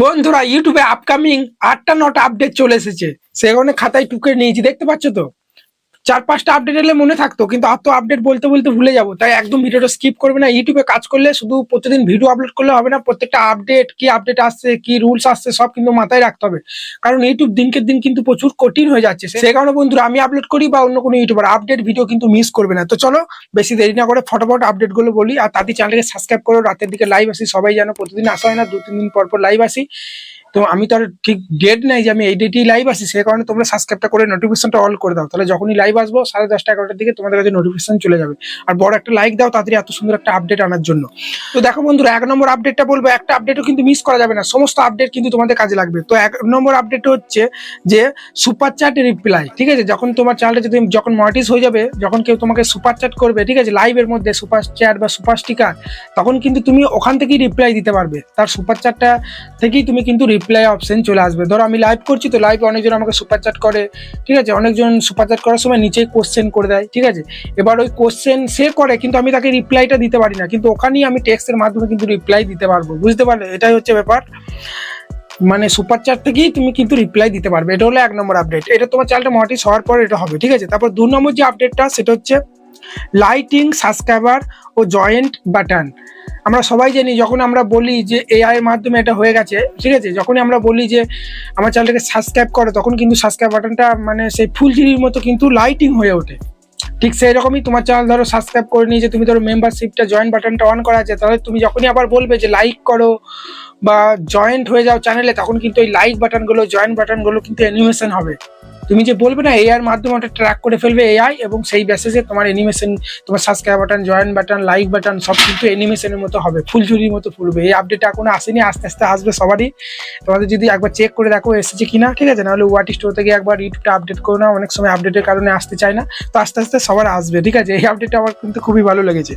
বন্ধুরা ইউটিউবে আপকামিং আটটা নটা আপডেট চলে এসেছে। সেখানে খাতায় টুকে নিয়েছি, দেখতে পাচ্ছ তো? চার পাঁচটা আপডেট এলে মনে থাকতো, কিন্তু আর তো আপডেট বলতে বলতে ভুলে যাব। তাই একদম ভিডিওটা স্কিপ করবে না ইউটিউবে কাজ করলে শুধু প্রতিদিন ভিডিও আপলোড করলে হবে না, প্রত্যেকটা আপডেট কি আপডেট আসছে, কি রুলস আসছে, সব কিন্তু মাথায় রাখতে হবে। কারণ ইউটিউব দিনকে দিন কিন্তু প্রচুর কঠিন হয়ে যাচ্ছে। সেই কারণে বন্ধুরা, আমি আপলোড করি বা অন্য কোনো ইউটিউবার আপডেট ভিডিও কিন্তু মিস করবে না। তো চলো, বেশি দেরি না করে ফটোফট আপডেটগুলো বলি। আর তাদের চ্যানেলকে সাবস্ক্রাইব করো, রাতের দিকে লাইভ আসি, সবাই জানো, প্রতিদিন আসা হয় না দু তিন দিন পর পর লাইভ আসি। তো আমি তো আর ঠিক ডেট নাই যে আমি এই ডেটেই লাইভ আসি সেই কারণে তোমরা সাবস্ক্রাইবটা করে নোটিফিকেশনটা অল করে দাও। তাহলে যখনই লাইভ আসব, সাড়ে দশটা এগারোটার দিকে তোমাদের কাছে নোটিফিকেশন চলে যাবে। আর বড় একটা লাইক দাও, তাড়াতাড়ি এত সুন্দর একটা আপডেট আনার জন্য। তো দেখো বন্ধুরা, এক নম্বর আপডেটটা বলব, একটা আপডেটও কিন্তু মিস করা যাবে না। সমস্ত আপডেট কিন্তু তোমাদের কাজে লাগবে। তো এক নম্বর আপডেট হচ্ছে যে সুপার চ্যাট রিপ্লাই ঠিক আছে? যখন তোমার চ্যানেলটা যদি যখন মনিটাইজ হয়ে যাবে, যখন কেউ তোমাকে সুপার চ্যাট করবে, ঠিক আছে? লাইভের মধ্যে সুপার চ্যাট বা সুপার স্টিকার তখন কিন্তু তুমি ওখান থেকেই রিপ্লাই দিতে পারবে। তার সুপার চ্যাটটা থেকেই তুমি কিন্তু রিপ্লাই অপশন চলে আসবে। ধরো আমি লাইভ করছি তো লাইভে অনেকজন আমাকে সুপার চ্যাট করে, ঠিক আছে? অনেকজন সুপার চ্যাট করার সময় নিচেই কোশ্চেন করে দেয়, ঠিক আছে? এবার ওই কোশ্চেন সে করে কিন্তু আমি তাকে রিপ্লাইটা দিতে পারি না। কিন্তু ওখানেই আমি টেক্সটের মাধ্যমে কিন্তু রিপ্লাই দিতে পারব, বুঝতে পারলে? এটাই হচ্ছে ব্যাপার। মানে সুপার থেকেই তুমি কিন্তু রিপ্লাই দিতে পারবে। এটা হলো এক নম্বর আপডেট এটা তোমার চ্যানেলটা মনিটাইজ হওয়ার পর এটা হবে, ঠিক আছে? তারপর দু নম্বর যে আপডেটটা সেটা হচ্ছে লাইটিং সাবস্ক্রাইবার ও জয়েন্ট বাটন আমরা সবাই জানি, যখন আমরা বলি যে এআই এর মাধ্যমে এটা হয়ে গেছে, ঠিক আছে? যখনই আমরা বলি যে আমার চ্যানেলটাকে সাবস্ক্রাইব করো, তখন কিন্তু সাবস্ক্রাইব বাটনটা মানে সেই ফুলঝুরির মতো কিন্তু লাইটিং হয়ে ওঠে। ঠিক সেই রকমই তোমার চ্যানেল ধরো সাবস্ক্রাইব করে নিয়েছে তুমি ধরো মেম্বারশিপটা জয়েন বাটনটা অন করা আছে, তাহলে তুমি যখনই আবার বলবে যে লাইক করো বা জয়েন্ট হয়ে যাও চ্যানেলে তখন কিন্তু ওই লাইক বাটনগুলো জয়েন্ট বাটনগুলো কিন্তু অ্যানিমেশন হবে। তুমি যে বলবে না এআই এর মাধ্যমে ওটা ট্র্যাক করে ফেলবে এআই এবং সেই বেসিসে তোমার অ্যানিমেশন তোমার subscribe button join button like button সব কিন্তু অ্যানিমেশনের মতো হবে, ফুলঝুরির মতো ফুলবে। এই আপডেটটা এখনও আসেনি, আস্তে আস্তে আসবে সবারই। তোমাদের যদি একবার চেক করে দেখো, এসেছে কিনা, ঠিক আছে? নাহলে ওয়াট স্টোর থেকে একবার ইউটিউবটা আপডেট করো না, অনেক সময় আপডেটের কারণে আসতে চায় না। তো আস্তে আস্তে সবার আসবে, ঠিক আছে? এই আপডেটটা আমার কিন্তু খুবই ভালো লেগেছে।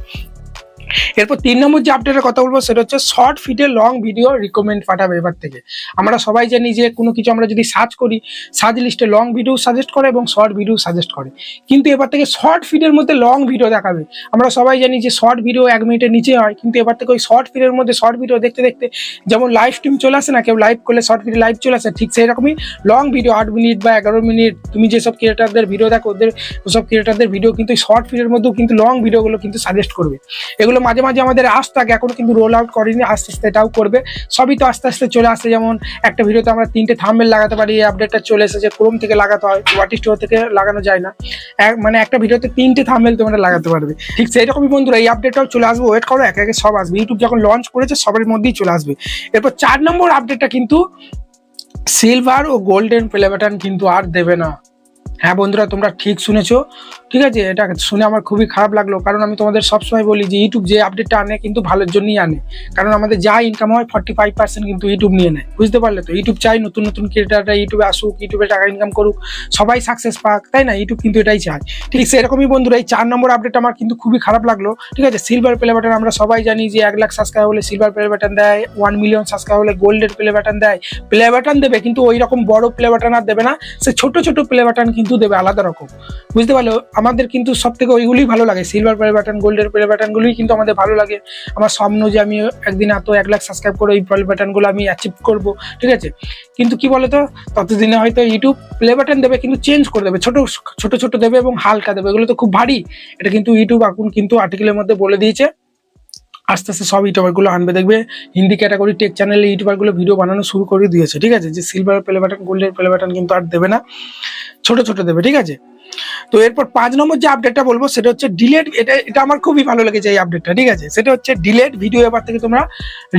এরপর তিন নম্বর যে আপডেটের কথা বলব, সেটা হচ্ছে শর্ট ফিডে লং ভিডিও রিকমেন্ড পাঠাবে এবার থেকে। আমরা সবাই জানি যে কোনো কিছু আমরা যদি সার্চ করি সার্চ লিস্টে লং ভিডিও সাজেস্ট করে এবং শর্ট ভিডিও সাজেস্ট করে। কিন্তু এবার থেকে শর্ট ফিডের মধ্যে লং ভিডিও দেখাবে। আমরা সবাই জানি যে শর্ট ভিডিও এক মিনিটের নিচে হয়, কিন্তু এবার থেকে ওই শর্ট ফিডের মধ্যে শর্ট ভিডিও দেখতে দেখতে যেমন লাইভ স্ট্রিম চলে আসে না, কেউ লাইভ করলে শর্ট ভিডিও লাইভ চলে আসে, ঠিক সেই রকমই লং ভিডিও আট মিনিট বা এগারো মিনিট, তুমি যেসব ক্রিয়েটারদের ভিডিও দেখো, ওদের ওসব ক্রিয়েটারদের ভিডিও কিন্তু শর্ট ফিডের মধ্যেও কিন্তু লং ভিডিওগুলো কিন্তু সাজেস্ট করবে। এগুলো মাঝে মাঝে আমাদের আস থাকে এখনও কিন্তু রোল আউট করেনি, আস্তে আস্তে এটাও করবে। সবই তো আস্তে আস্তে চলে আসছে, যেমন একটা ভিডিওতে আমরা তিনটে থামবেল লাগাতে পারি, এই আপডেটটা চলে এসেছে ক্রোম থেকে লাগাতে হয় ওয়াটি স্টোর থেকে লাগানো যায় না। মানে একটা ভিডিওতে তিনটে থামবেল তোমরা লাগাতে পারবে। ঠিক সেই রকমই বন্ধুরা, এই আপডেটটাও চলে আসবে ওয়েট করো, একে একে সব আসবে। ইউটিউব যখন লঞ্চ করেছে, সবার মধ্যেই চলে আসবে। এরপর চার নম্বর আপডেটটা কিন্তু সিলভার ও গোল্ডেন প্লে বাটন কিন্তু আর দেবে না। হ্যাঁ বন্ধুরা, তোমরা ঠিক শুনেছো। ঠিক আছে, এটা শুনে আমার খুবই খারাপ লাগল। কারণ আমি তোমাদের সবসময় বলি যে ইউটিউব যে আপডেটটা আনে কিন্তু ভালোর জন্যই আনে। কারণ আমাদের যা ইনকাম হয় ফর্টি ফাইভ পার্সেন্ট কিন্তু ইউটিউব নিয়ে নেয়। বুঝতে পারলে তো? ইউটিউব চাই, নতুন নতুন ক্রিয়েটাররা ইউটিউবে আসুক ইউটিউবে টাকা ইনকাম করুক, সবাই সাকসেস পাক, তাই না? ইউটিউব কিন্তু এটাই চায়। ঠিক সেরকমই বন্ধুরা, এই চার নম্বর আপডেট আমার কিন্তু খুবই খারাপ লাগল। ঠিক আছে সিলভার প্লে বাটন আমরা সবাই জানি যে, এক লাখ সাবস্ক্রাইব হলে সিলভার প্লে বাটন দেয় ওয়ান মিলিয়ন সাবস্ক্রাইব হলে গোল্ডের প্লে বাটন দেয়। প্লে বাটন দেবে, কিন্তু ওই রকম বড় প্লে বাটন আর দেবে না। সে ছোট ছোট প্লে বাটন কিন্তু দেবে আলাদা রকম। বুঝতে পারল? আমাদের কিন্তু সব থেকে ওইগুলোই ভালো লাগে। সিলভার প্লে বাটন গোল্ডের প্লে বাটনগুলোই কিন্তু আমাদের ভালো লাগে। আমার স্বপ্ন যে আমি একদিন এত এক লাখ সাবস্ক্রাইব করে ওই প্লে বাটনগুলো আমি অ্যাচিভ করব, ঠিক আছে? কিন্তু কি বলতো? ততদিনে হয়তো ইউটিউব প্লে বাটন দেবে, কিন্তু চেঞ্জ করে দেবে। ছোট ছোট ছোট দেবে এবং হালকা দেবে। এগুলো তো খুব ভারী। এটা কিন্তু ইউটিউব এখন কিন্তু আর্টিকেলের মধ্যে বলে দিয়েছে। আস্তে আস্তে সব ইউটিউবারগুলো আনবে। দেখবে হিন্দি ক্যাটাগরি টেক চ্যানেলে ইউটিউবারগুলো ভিডিও বানানো শুরু করে দিয়েছে, ঠিক আছে? যে সিলভার প্লে বাটন গোল্ডের প্লে বাটন কিন্তু আর দেবে না। ছোট ছোট দেবে, ঠিক আছে? তো এরপর পাঁচ নম্বর যে আপডেটটা বলব, সেটা হচ্ছে ডিলেট এটা এটা আমার খুবই ভালো লেগেছে এই আপডেটটা ঠিক আছে? সেটা হচ্ছে ডিলেট ভিডিও এবার থেকে তোমরা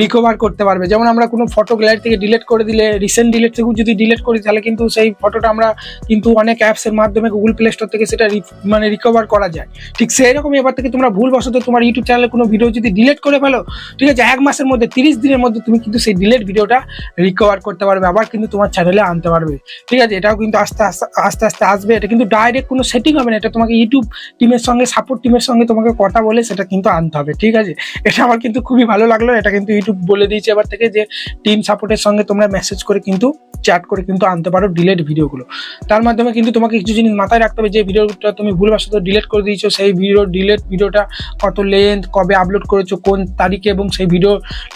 রিকভার করতে পারবে। যেমন আমরা কোনো ফটো গ্যালারি থেকে ডিলেট করে দিলে রিসেন্ট ডিলেট থেকেও যদি ডিলেট করি, তাহলে কিন্তু সেই ফটোটা আমরা কিন্তু অনেক অ্যাপসের মাধ্যমে গুগল প্লে স্টোর থেকে সেটা মানে রিকভার করা যায়। ঠিক সেই রকমই এবার থেকে তোমরা ভুলবশত তোমার ইউটিউব চ্যানেলে কোনো ভিডিও যদি ডিলেট করে ফেলো, ঠিক আছে? এক মাসের মধ্যে, তিরিশ দিনের মধ্যে তুমি কিন্তু সেই ডিলেট ভিডিওটা রিকভার করতে পারবে, আবার কিন্তু তোমার চ্যানেলে আনতে পারবে। ঠিক আছে? এটাও কিন্তু আস্তে আস্তে আস্তে আস্তে আসবে। এটা কিন্তু ডাইরেক্ট ডাইরেক্ট কোনো সেটিং হবে না, এটা তোমাকে ইউটিউব টিমের সঙ্গে সাপোর্ট টিমের সঙ্গে তোমাকে কথা বলে সেটা কিন্তু আনতে হবে, ঠিক আছে? এটা আমার কিন্তু খুবই ভালো লাগল, এটা কিন্তু ইউটিউব বলে দিয়েছে এবার থেকে যে টিম সাপোর্টের সঙ্গে তোমরা মেসেজ করে কিন্তু চ্যাট করে কিন্তু আনতে পারো ডিলেট ভিডিওগুলো তার মাধ্যমে কিন্তু তোমাকে কিছু জিনিস মাথায় রাখতে হবে, যে ভিডিওটা তুমি ভুলবশত ডিলেট করে দিয়েছ, সেই ভিডিও ডিলেট ভিডিওটা কত লেন্থ কবে আপলোড করেছ, কোন তারিখে, এবং সেই ভিডিও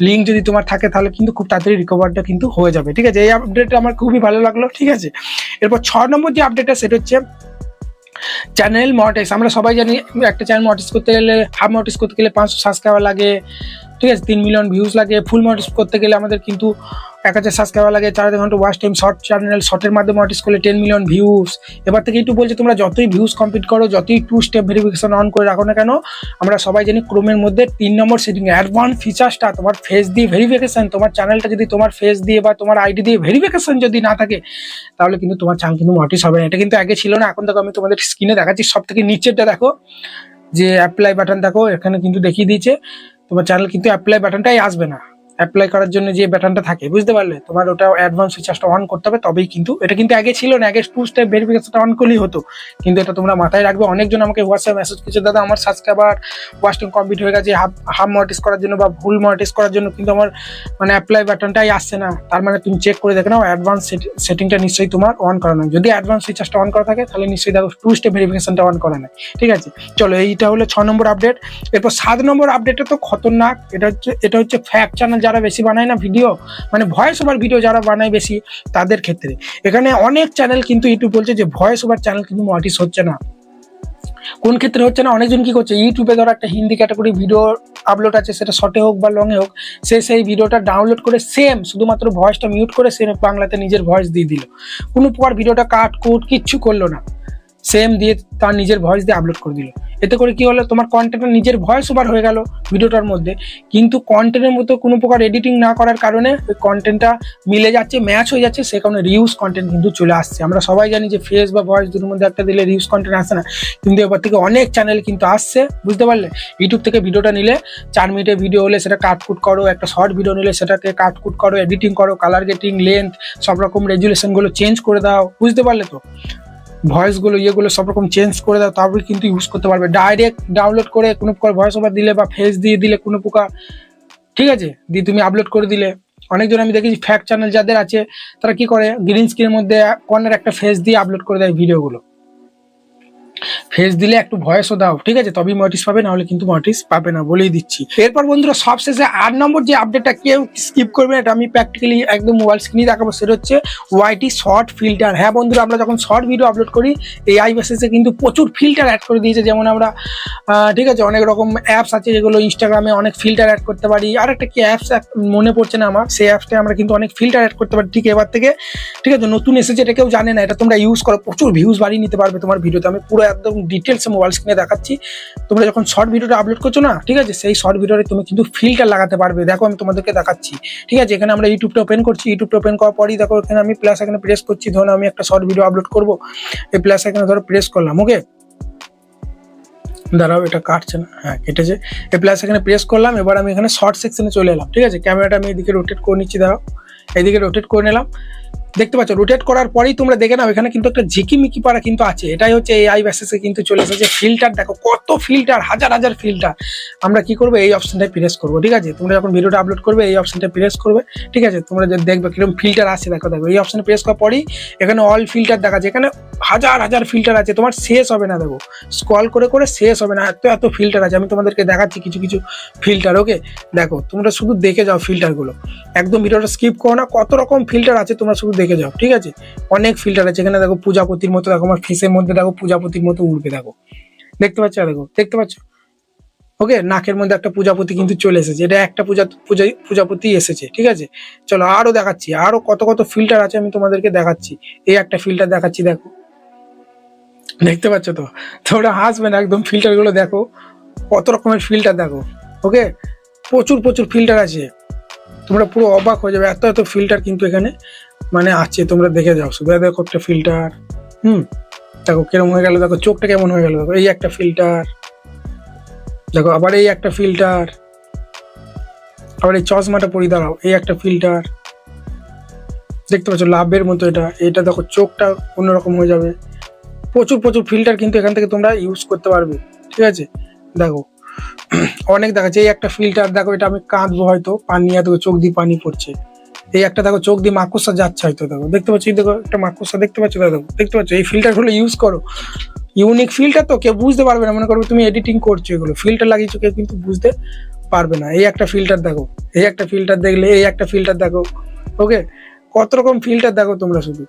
লিঙ্ক যদি তোমার থাকে, তাহলে কিন্তু খুব তাড়াতাড়ি রিকভারটা কিন্তু হয়ে যাবে, ঠিক আছে? এই আপডেটটা আমার খুবই ভালো লাগল, ঠিক আছে? এরপর ছ নম্বর যে আপডেটটা সেটা হচ্ছে চ্যানেল মনিটাইজ আমরা সবাই জানি একটা চ্যানেল মনিটাইজ করতে গেলে হাফ মনিটাইজ করতে গেলে পাঁচশো সাবস্ক্রাইবার লাগে, ঠিক আছে? তিন মিলিয়ন ভিউজ লাগে ফুল মনিটাইজ করতে গেলে আমাদের কিন্তু এক হাজার সাবস্ক্রাইবার লাগে, চার হাজার ঘণ্টা ওয়াচ টাইম শর্ট চ্যানেল শর্টের মাধ্যমে মনিটাইজ করলে টেন মিলিয়ন ভিউজ এবার থেকে একটু বলছে, তোমরা যতই ভিউজ কমপ্লিট করো, যতই টু স্টেপ ভেরিফিকেশন অন করে রাখো না কেন, আমরা সবাই জানি ক্রোমের মধ্যে তিন নম্বর সেটিং অ্যাডভান্স ফিচার্সটা তোমার ফেস দিয়ে ভেরিফিকেশন তোমার চ্যানেলটা যদি তোমার ফেস দিয়ে বা তোমার আইডি দিয়ে ভেরিফিকেশন যদি না থাকে, তাহলে কিন্তু তোমার চ্যানেল কিন্তু মনিটাইজ হবে না। এটা কিন্তু আগে ছিল না, এখন দেখো আমি তোমাদের স্ক্রিনে দেখাচ্ছি, সব থেকে নিচেরটা দেখো, যে অ্যাপ্লাই বাটন দেখো, এখানে কিন্তু দেখিয়ে দিয়েছে। তোমার চ্যানেল কিন্তু অ্যাপ্লাই বাটনটাই আসবে না। অ্যাপ্লাই করার জন্য যে ব্যাটনটা থাকে, বুঝতে পারলে? তোমার ওটা অ্যাডভান্স ফিচার্সটা অন করতে হবে, তবেই কিন্তু, এটা কিন্তু আগে ছিল না, আগে টু স্টেপ ভেরিফিকেশনটা অন করলেই হতো। কিন্তু এটা তোমরা মাথায় রাখবে, অনেকজন আমাকে হোয়াটসঅ্যাপ মেসেজ করেছে, দাদা, আমার সাবস্ক্রাইবার ওয়াস্টিং কমপ্লিট হয়ে গেছে, হাফ হাফ মনিটাইজ করার জন্য বা ভুল মনিটাইজ করার জন্য কিন্তু আমার মানে অ্যাপ্লাই বাটনটাই আসছে না। তার মানে তুমি চেক করে দেখে নাও অ্যাডভান্স সেটিংটা নিশ্চয়ই তোমার অন করা নয়। যদি অ্যাডভান্স ফিচার্সটা অন করা থাকে, তাহলে নিশ্চয়ই দেখো টু স্টেপ ভেরিফিকেশনটা অন করা নাই। ঠিক আছে? চলো, এইটা হলো ছ নম্বর আপডেট এরপর সাত নম্বর আপডেটটা তো খতরনাক, এটা হচ্ছে এটা হচ্ছে ফ্যাক চ্যানেল যারা বেশি বানায় না ভিডিও মানে ভয়েস ওভার ভিডিও যারা বানায় বেশি, তাদের ক্ষেত্রে। এখানে অনেক চ্যানেল কিন্তু ইউটিউব বলছে যে ভয়েস ওভার চ্যানেল কিন্তু মনিটাইজ হচ্ছে না। কোন ক্ষেত্রে হচ্ছে না? অনেকজন কি করছে? ইউটিউবে ধরো একটা হিন্দি ক্যাটাগরি ভিডিও আপলোড আছে, সেটা শর্টে হোক বা লংয়ে হোক, সে সেই ভিডিওটা ডাউনলোড করে সেম শুধুমাত্র ভয়েসটা মিউট করে সে বাংলাতে নিজের ভয়েস দিয়ে দিল। কোনো প্রকার ভিডিওটা কাট কুট কিচ্ছু করল না। সেম দিয়ে তার নিজের ভয়েস দিয়ে আপলোড করে দিল। এতে করে কি হলো, তোমার কন্টেন্টটা নিজের ভয়েস ওভার হয়ে গেল ভিডিওটার মধ্যে। কিন্তু কন্টেন্টের মতো কোনো প্রকার এডিটিং না করার কারণে ওই কন্টেন্টটা মিলে যাচ্ছে ম্যাচ হয়ে যাচ্ছে, সে কারণে রিউজ কন্টেন্ট কিন্তু চলে আসছে। আমরা সবাই জানি যে ফেস বা ভয়েস দুটোর মধ্যে একটা দিলে রিউজ কন্টেন্ট আসে না। কিন্তু এবার থেকে অনেক চ্যানেল কিন্তু আসছে, বুঝতে পারলে? ইউটিউব থেকে ভিডিওটা নিলে চার মিনিটের ভিডিও হলে সেটা কাটকুট করো, একটা শর্ট ভিডিও নিলে সেটাকে কাটকুট করো এডিটিং করো কালার গেটিং লেন্থ সব রকম রেজুলেশনগুলো চেঞ্জ করে দাও, বুঝতে পারলে তো? ভয়েসগুলো ইয়েগুলো সব রকম চেঞ্জ করে দাও, তারপরে কিন্তু ইউজ করতে পারবে। ডাইরেক্ট ডাউনলোড করে কোনো প্রকার ভয়েস ওভার দিলে বা ফেস দিয়ে দিলে কোনো প্রকার, ঠিক আছে? দিয়ে তুমি আপলোড করে দিলে। অনেকজন আমি দেখেছি ফ্যাক চ্যানেল যাদের আছে, তারা কি করে? গ্রিন স্ক্রিনের মধ্যে কর্নার একটা ফেস দিয়ে আপলোড করে দেয় ভিডিওগুলো ফেস দিলে একটু ভয়েসও দাও, ঠিক আছে? তবেই মটিস পাবে, নাহলে কিন্তু মটিস পাবে না বলেই দিচ্ছি। এরপর বন্ধুরা, সবশেষে আট নম্বর যে আপডেটটা কেউ স্কিপ করবে, এটা আমি প্র্যাকটিক্যালি একদম মোবাইল স্ক্রিনে দেখাবো, সেটা হচ্ছে ওয়াইটি শর্ট ফিল্টার হ্যাঁ বন্ধুরা, আমরা যখন শর্ট ভিডিও আপলোড করি এই আই বেসিসে কিন্তু প্রচুর ফিল্টার অ্যাড করে দিয়েছে। যেমন আমরা ঠিক আছে, অনেক রকম অ্যাপস আছে, যেগুলো ইনস্টাগ্রামে অনেক ফিল্টার অ্যাড করতে পারি। আর একটা কি অ্যাপস মনে পড়ছে না আমার, সেই অ্যাপসটা আমরা কিন্তু অনেক ফিল্টার অ্যাড করতে পারি ঠিক এবার থেকে। ঠিক আছে, নতুন এসেছে, এটা কেউ জানে না। এটা তোমরা ইউজ করো, প্রচুর ভিউজ বাড়িয়ে নিতে পারবে তোমার ভিডিওতে আমি পুরো একদম ডিটেলসে মোবাইল স্ক্রিনে দেখাচ্ছি। তোমরা যখন শর্ট ভিডিওটা আপলোড করছ না, ঠিক আছে? সেই শর্ট ভিডিওতে তুমি কিন্তু ফিল্টার লাগাতে পারবে। দেখো আমি তোমাদেরকে দেখাচ্ছি, ঠিক আছে? এখানে আমরা ইউটিউবটা ওপেন করছি। ইউটিউবটা ওপেন করার পরই দেখো, এখানে আমি প্লাস এখানে প্রেস করছি। ধরো আমি একটা শর্ট ভিডিও আপলোড করব। এই প্লাস এখানে ধরো প্রেস করলাম ওকে দাঁড়াও, এটা কাটছে না। হ্যাঁ কেটেছে। এই প্লাস এখানে প্রেস করলাম, এবার আমি এখানে শর্ট সেকশনে চলে এলাম, ঠিক আছে? ক্যামেরাটা আমি এদিকে রোটেট করে নিচ্ছি, দাঁড়াও। এদিকে রোটেট করে নিলাম। দেখতে পাচ্ছ রোটেট করার পরেই তোমরা দেখে নাও, এখানে কিন্তু একটা ঝিকিমিকি পাড়া কিন্তু আছে। এটাই হচ্ছে এই আই ব্যাসেসে কিন্তু চলে এসেছে। ফিল্টার দেখো, কত ফিল্টার হাজার হাজার ফিল্টার আমরা কি করব? এই অপশনটায় প্রেস করব, ঠিক আছে? তোমরা যখন ভিডিওটা আপলোড করবে, এই অপশনটা প্রেস করবে, ঠিক আছে? তোমরা দেখবে কীরকম ফিল্টার আছে দেখো দেখো। এই অপশনে প্রেস করার পরেই এখানে অল ফিল্টার দেখা যায়। এখানে হাজার হাজার ফিল্টার আছে, তোমার শেষ হবে না, দেখো। স্ক্রল করে করে শেষ হবে না, এত এত ফিল্টার আছে। আমি তোমাদেরকে দেখাচ্ছি কিছু কিছু ফিল্টার ওকে দেখো, তোমরা শুধু দেখে যাও ফিল্টারগুলো একদম ভিডিওটা স্কিপ করো না, কত রকম ফিল্টার আছে, তোমরা শুধু দেখে যাও, ঠিক আছে? অনেক ফিল্টার আছে, এখানে দেখো পূজাপতির মতো, দেখো আমার ফেসের মধ্যে দেখো পূজাপতির মতো উঠবে দেখো। দেখতে পাচ্ছ? দেখো, দেখতে পাচ্ছ? ওকে নাকের মধ্যে একটা পূজাপতি কিন্তু চলে এসেছে, এটা একটা পূজা পূজা, পূজাপতি এসেছে, ঠিক আছে? চলো আরও দেখাচ্ছি, আরও কত কত ফিল্টার আছে আমি তোমাদেরকে দেখাচ্ছি, এই একটা ফিল্টার দেখাচ্ছি, দেখো। দেখতে পাচ্ছ তো? তোমরা হাসবে না একদম ফিল্টারগুলো দেখো, কত রকমের ফিল্টার দেখো ওকে প্রচুর প্রচুর ফিল্টার আছে, তোমরা পুরো অবাক হয়ে যাবে, এত এত ফিল্টার কিন্তু এখানে মানে আছে, তোমরা দেখে যাও। শুধু দেখো একটা ফিল্টার হুম? দেখো কিরম হয়ে গেল, দেখো চোখটা কেমন হয়ে গেল, দেখো এই একটা ফিল্টার দেখো আবার এই একটা ফিল্টার আবার এই চশমাটা পরি দাঁড়াও, এই একটা ফিল্টার দেখতে পাচ্ছ, লাভের মতো এটা। এটা দেখো চোখটা অন্যরকম হয়ে যাবে। প্রচুর প্রচুর ফিল্টার কিন্তু এখান থেকে তোমরা ইউজ করতে পারবে, ঠিক আছে? দেখো, অনেক দেখাচ্ছে, এই একটা ফিল্টার দেখো এটা আমি কাঁদবো হয়তো, পানি এত চোখ দিয়ে পানি পড়ছে। এই একটা দেখো চোখ দিয়ে মাকুসা যাচ্ছে হয়তো দেখো। দেখতে পাচ্ছ? দেখো একটা মাকুসা দেখতে পাচ্ছ? দেখো দেখতে পাচ্ছ? এই ফিল্টারগুলো ইউজ করো। ইউনিক ফিল্টার তো কেউ বুঝতে পারবে না। মনে করো তুমি এডিটিং করছ এগুলো। ফিল্টার লাগিয়েছো, কেউ কিন্তু বুঝতে পারবে না। এই একটা ফিল্টার দেখো। এই একটা ফিল্টার দেখলে এই একটা ফিল্টার দেখো। ওকে কত রকম ফিল্টার দেখো তোমরা শুধু।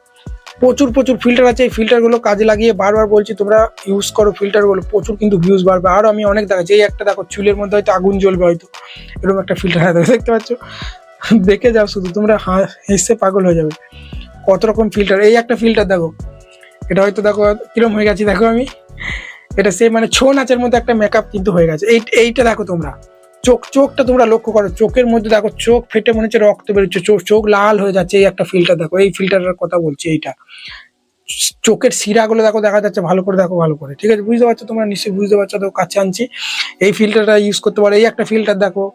প্রচুর প্রচুর ফিল্টার আছে। এই ফিল্টারগুলো কাজে লাগিয়ে বারবার বলছি, তোমরা ইউজ করো ফিল্টারগুলো প্রচুর কিন্তু ভিউজ বাড়বে। আরও আমি অনেক দেখাচ্ছি। এই একটা দেখো, চুলের মধ্যে হয়তো আগুন জ্বলবে হয়তো। এরকম একটা ফিল্টার দেখতে পাচ্ছ? দেখে যাও শুধু, তোমরা হেসে পাগল হয়ে যাবে। কত রকম ফিল্টার এই একটা ফিল্টার দেখো। এটা হয়তো দেখো, কিরম হয়ে গেছে দেখো আমি। এটা সে মানে ছৌ নাচের মধ্যে একটা মেকআপ কিন্তু হয়ে গেছে। এই, এইটা দেখো তোমরা। চোখ, চোখটা তোমরা লক্ষ্য করো। চোখের মধ্যে দেখো, চোখ ফেটে মনে হচ্ছে রক্ত বেরোচ্ছে। চোখ চোখ লাল হয়ে যাচ্ছে এই একটা ফিল্টার দেখো। এই ফিল্টারের কথা বলছি এইটা। চোখের শিরাগুলো দেখো, দেখা যাচ্ছে ভালো করে, দেখো ভালো করে। ঠিক আছে? বুঝতে পারছ তোমরা? নিশ্চয়ই বুঝতে পারছ। তো কাছে আনছি। এই ফিল্টারটা ইউজ করতে পারো। এই একটা ফিল্টার দেখো।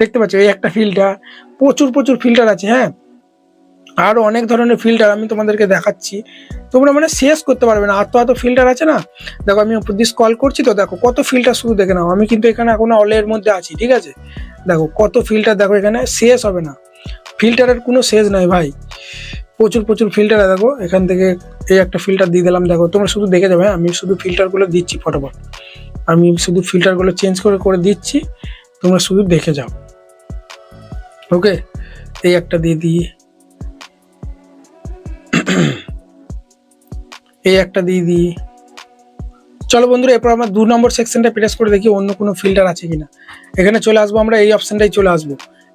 দেখতে পাচ্ছ, এই একটা ফিল্টার প্রচুর প্রচুর ফিল্টার আছে হ্যাঁ? আরও অনেক ধরনের ফিল্টার আমি তোমাদেরকে দেখাচ্ছি। তোমরা মানে শেষ করতে পারবে না এত এত ফিল্টার আছে না? দেখো, আমি উপর দিয়ে স্কল করছি তো, দেখো, কত ফিল্টার শুধু দেখে নাও। আমি কিন্তু এখানে এখন অলের মধ্যে আছি, ঠিক আছে? দেখো, কত ফিল্টার দেখো এখানে, শেষ হবে না। ফিল্টারের কোনো শেষ নাই ভাই। প্রচুর প্রচুর ফিল্টার দেখো, এখান থেকে এই একটা ফিল্টার দিয়ে দিলাম, দেখো, তোমরা শুধু দেখে যাবে হ্যাঁ? আমি শুধু ফিল্টারগুলো দিচ্ছি, ফটোফট। আমি শুধু ফিল্টারগুলো চেঞ্জ করে করে দিচ্ছি, তোমরা শুধু দেখে যাও। ওকে, এই একটা দিয়ে দিই। এই একটা দিয়ে দিই। চলো বন্ধুরা, এরপর আমরা দু নম্বর সেকশনটা প্রেস করে দেখি অন্য কোনো ফিল্টার আছে কিনা। এখানে চলে আসব আমরা, এই অপশনটাই চলে আসব।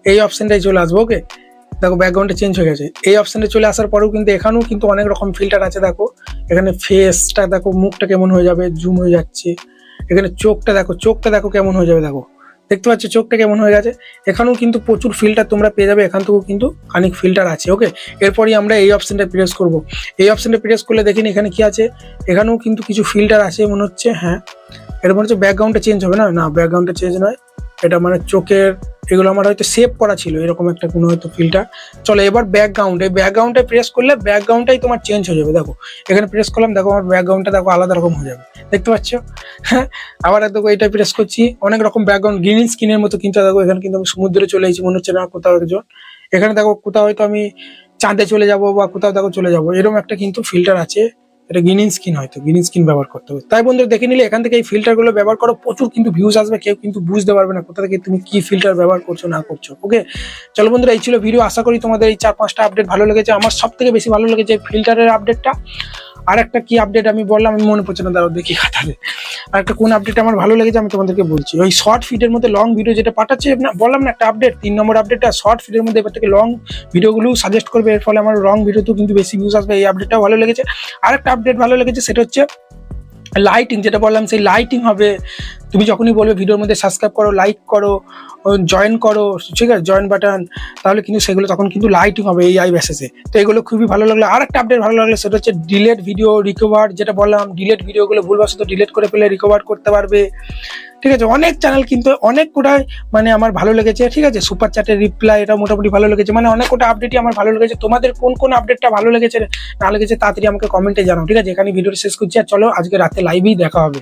এই অপশনটাই চলে আসব, ওকে? দেখো ব্যাকগ্রাউন্ডটা চেঞ্জ হয়ে গেছে। এই অপশানে চলে আসার পরেও কিন্তু এখানেও কিন্তু অনেক রকম ফিল্টার আছে, দেখো। এখানে ফেসটা দেখো, মুখটা কেমন হয়ে যাবে জুম হয়ে যাচ্ছে। এখানে চোখটা, দেখো চোখটা, দেখো, কেমন হয়ে যাবে, দেখো। দেখতে পাচ্ছ, চোখটা কেমন হয়ে গেছে। এখানেও কিন্তু প্রচুর ফিল্টার তোমরা পেয়ে যাবে, এখান থেকেও কিন্তু খানিক ফিল্টার আছে ওকে এরপরই আমরা এই অপশানটা প্রেস করব। এই অপশানটা প্রেস করলে দেখিনি এখানে কি আছে? এখানেও কিন্তু কিছু ফিল্টার আছে, মনে হচ্ছে হ্যাঁ। এটা মনে হচ্ছে ব্যাকগ্রাউন্ডটা চেঞ্জ হবে না? না ব্যাকগ্রাউন্ডটা চেঞ্জ নয়। এটা মানে চোখের এগুলো আমার হয়তো সেভ করা ছিল, এরকম একটা কোনো হয়তো ফিল্টার চলো এবার ব্যাকগ্রাউন্ড এই ব্যাকগ্রাউন্ডে প্রেস করলে ব্যাকগ্রাউন্ডটাই তোমার চেঞ্জ হয়ে যাবে, দেখো। এখানে প্রেস করলাম, দেখো আমার ব্যাকগ্রাউন্ডটা দেখো আলাদা রকম হয়ে যাবে। দেখতে পাচ্ছ? হ্যাঁ? আবার দেখো এটা প্রেস করছি, অনেক রকম ব্যাকগ্রাউন্ড গ্রিন স্ক্রিনের মতো কিন্তু দেখো এখানে কিন্তু আমি সমুদ্রে চলে এসেছি, মনে হচ্ছে না কোথাও একজন। এখানে দেখো কোথাও হয়তো আমি চাঁদে চলে যাব বা কোথাও দেখো চলে যাব, এরকম একটা কিন্তু ফিল্টার আছে। এটা গ্রিন স্কিন হয়তো গ্রিন স্কিন ব্যবহার করতে হবে। তাই বন্ধুরা, দেখে নিলে এখান থেকে এই ফিল্টারগুলো ব্যবহার করো, প্রচুর কিন্তু ভিউজ আসবে, কেউ কিন্তু বুঝতে পারবে না কোথা থেকে তুমি কি ফিল্টার ব্যবহার করছ, না করছ ওকে চলো বন্ধুরা, এই ছিল ভিডিও আশা করি তোমাদের এই চার পাঁচটা আপডেট ভালো লেগেছে। আমার সব থেকে বেশি ভালো লেগেছে ফিল্টারের আপডেটটা আর একটা কি আপডেট আমি বললাম, আমি মনে পড়ছে না, দাঁড়াও দেখি খাতাতে। আর একটা কোন আপডেট আমার ভালো লেগেছে, আমি তোমাদেরকে বলছি। ওই শর্ট ফিডের মধ্যে লং ভিডিও যেটা পাঠাচ্ছে বললাম না, একটা আপডেট তিন নম্বর আপডেটটা শর্ট ফিডের মধ্যে এবার থেকে লং ভিডিওগুলো সাজেস্ট করবে, এর ফলে আমার লং ভিডিওতেও কিন্তু বেশি ভিউজ আসবে, এই আপডেটটাও ভালো লেগেছে। আর একটা আপডেট ভালো লেগেছে, সেটা হচ্ছে লাইটিং যেটা বললাম, সেই লাইটিং হবে তুমি যখনই বলবে ভিডিওর মধ্যে সাবস্ক্রাইব করো লাইক করো জয়েন করো, ঠিক আছে? জয়েন বাটন তাহলে কিন্তু সেগুলো তখন কিন্তু লাইটিং হবে এই আই বেসেসে তো এগুলো খুবই ভালো লাগল। আর একটা আপডেট ভালো লাগল, সেটা হচ্ছে ডিলেট ভিডিও রিকভার যেটা বললাম ডিলেট ভিডিওগুলো ভুলবশত ডিলেট করে ফেলে রিকভার করতে পারবে। ঠিক আছে? অনেক চ্যানেল কিন্তু অনেক কোটাই মানে আমার ভালো লেগেছে, ঠিক আছে? সুপার চ্যাটের রিপ্লাই এটা মোটামুটি ভালো লেগেছে। মানে অনেক কোটা আপডেটই আমার ভালো লেগেছে। তোমাদের কোন কোন আপডেটটা ভালো লেগেছে, না লেগেছে তাড়াতাড়ি আমাকে কমেন্টে জানাও, ঠিক আছে? এখানে ভিডিওটা শেষ করছি, আর চলো আজকে রাতে লাইভেই দেখা হবে।